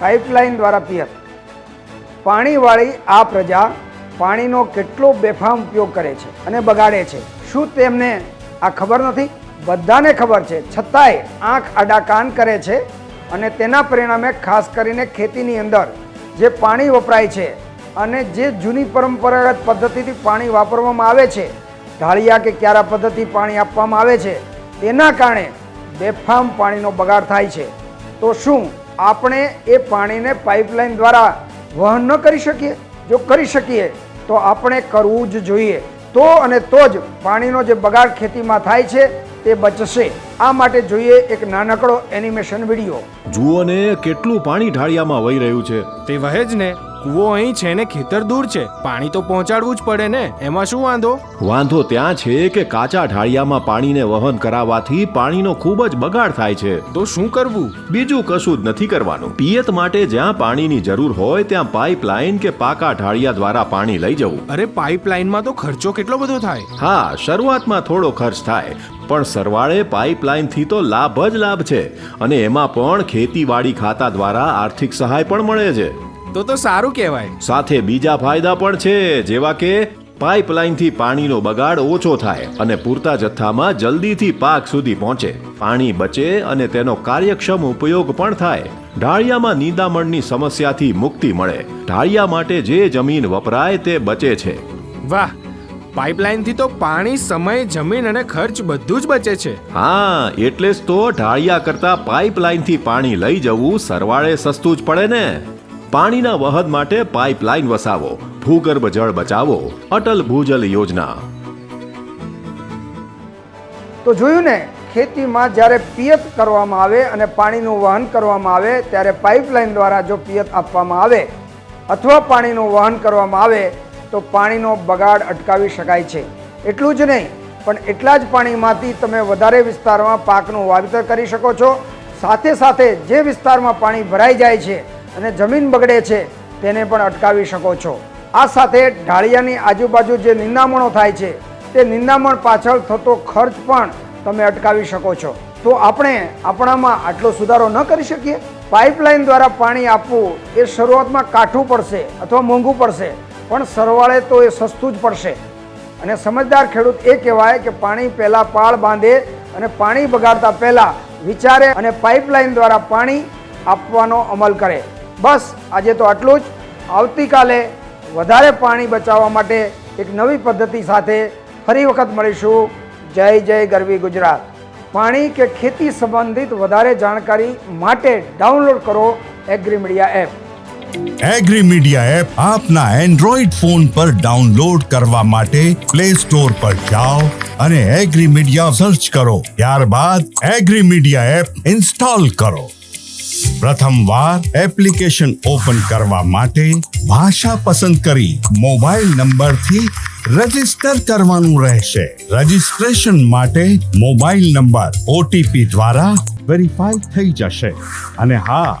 Pipeline દ્વારા પિયત. પાણીવાળી આ પ્રજા પાણીનો કેટલો બેફામ ઉપયોગ કરે છે અને બગાડે છે. શું તેમને આ ખબર નથી? બધાને ખબર છે. છતાંય આંખ આડા કાન કરે છે અને તેના પરિણામે ખાસ કરીને ખેતીની અંદર જે પાણી વપરાય છે અને જે જૂની પરંપરાગત પદ્ધતિથી પાણી વાપરવામાં આવે છે, ઢાળિયા કે ક્યારા પદ્ધતિ પાણી આપવામાં આવે છે, તેના કારણે બેફામ પાણીનો બગાડ થાય છે. તો શું આપણે એ પાણીને પાઇપલાઇન દ્વારા વહન ન કરી શકીએ જો કરી શકીએ તો આપણે કરવું જ જોઈએ. તો અને તો જ પાણીનો જે બગાડ ખેતીમાં થાય છે તે બચશે. આ માટે જોઈએ એક નાનકડો એનિમેશન વીડિયો જુઓ ને કેટલું પાણી ઢાળિયામાં વહી રહ્યું છે. તે વહે જ ને. કૂવો અહીં છે ને ખેતર દૂર છે. પાણી તો પહોંચાડવું જ પડે ને. એમાં શું વાંધો? વાંધો ત્યાં છે કે કાચા ઢાળિયામાં પાણીને વહન કરાવવાથી પાણીનો ખૂબ જ બગાડ થાય છે. તો શું કરવું? બીજું કશું જ નથી કરવાનું. પિયત માટે જ્યાં પાણીની જરૂર હોય ત્યાં પાઇપલાઇન કે પાકા ઢાળિયા દ્વારા પાણી લઈ જવું. અરે પાઇપલાઇનમાં તો ખર્ચો કેટલો બધો થાય? હા શરૂઆતમાં થોડો ખર્ચ થાય પણ સરવાળે પાઇપલાઇનથી તો લાભ જ લાભ છે. અને એમાં પણ ખેતીવાડી ખાતા દ્વારા આર્થિક સહાય પણ મળે છે. તો તો સારું કહેવાય. સાથે બીજા ફાયદા પણ છે જેવા કે પાઇપલાઇનથી પાણીનો બગાડ ઓછો થાય અને પૂરતા જથ્થામાં જલ્દીથી પાક સુધી પહોંચે. પાણી બચે અને તેનો કાર્યક્ષમ ઉપયોગ પણ થાય. ઢાળિયામાં નીંદામણની સમસ્યાથી મુક્તિ મળે. ઢાળિયા માટે જે જમીન વપરાય તે બચે છે. વાહ પાઇપલાઇનથી તો પાણી સમય જમીન અને ખર્ચ બધું જ બચે છે. હા એટલે જ તો ઢાળિયા કરતા પાઇપલાઇનથી પાણી લઈ જવું સરવાળે સસ્તું જ પડે ને. પાણીના વહન માટે પાઇપલાઇન વસાવો, ભૂગર્ભ જળ બચાવો, અટલ ભૂજલ યોજના. તો જોયું ને, ખેતીમાં જ્યારે પિયત કરવામાં આવે અને પાણીનું વહન કરવામાં આવે, ત્યારે પાઇપલાઇન દ્વારા જો પિયત આપવામાં આવે અથવા પાણીનું વહન કરવામાં આવે, તો પાણીનો બગાડ અટકાવી શકાય છે. એટલું જ નહીં, પણ એટલા જ પાણીમાંથી તમે વધારે વિસ્તારમાં પાકનું વાવેતર કરી શકો છો. સાથે સાથે જે વિસ્તારમાં પાણી ભરાઈ જાય છે અને જમીન બગડે છે, તેને પણ અટકાવી શકો છો. આ સાથે ઢાળિયાની આજુબાજુ જે નિંદામણો થાય છે, તે નિંદામણ પાછળ થતો ખર્ચ પણ તમે અટકાવી શકો છો. તો આપણે આપણામાં આટલો સુધારો ન કરી શકીએ? પાઇપલાઇન દ્વારા પાણી આપવું એ શરૂઆતમાં કાઠું પડશે અથવા મોંઘું પડશે, પણ સરવાળે તો એ સસ્તું જ પડશે. અને સમજદાર ખેડૂત એ કહેવાય કે પાણી પહેલાં પાળ બાંધે અને પાણી બગાડતા પહેલાં વિચારે અને પાઇપલાઇન દ્વારા પાણી આપવાનો અમલ કરે. બસ, આજે તો આટલું જ. આવતીકાલે વધારે પાણી બચાવવા માટે એક નવી પદ્ધતિ સાથે ફરી વખત મળીશું. જય જય ગરવી ગુજરાત. પાણી કે ખેતી સંબંધિત વધારે જાણકારી માટે ડાઉનલોડ કરો agri media app. Agri media app આપના એન્ડ્રોઈડ ફોન પર ડાઉનલોડ કરવા માટે પ્લે સ્ટોર પર જાઓ અને એગ્રી મીડિયા સર્ચ કરો. ત્યારબાદ એગ્રી મીડિયા એપ ઇન્સ્ટોલ કરો. પ્રથમ વાર એપ્લિકેશન ઓપન કરવા માટે ભાષા પસંદ કરી મોબાઈલ નંબરથી રજિસ્ટર કરવાનું રહેશે. રજીસ્ટ્રેશન માટે મોબાઈલ નંબર ઓટીપી દ્વારા વેરીફાઈ થઈ જશે. અને હા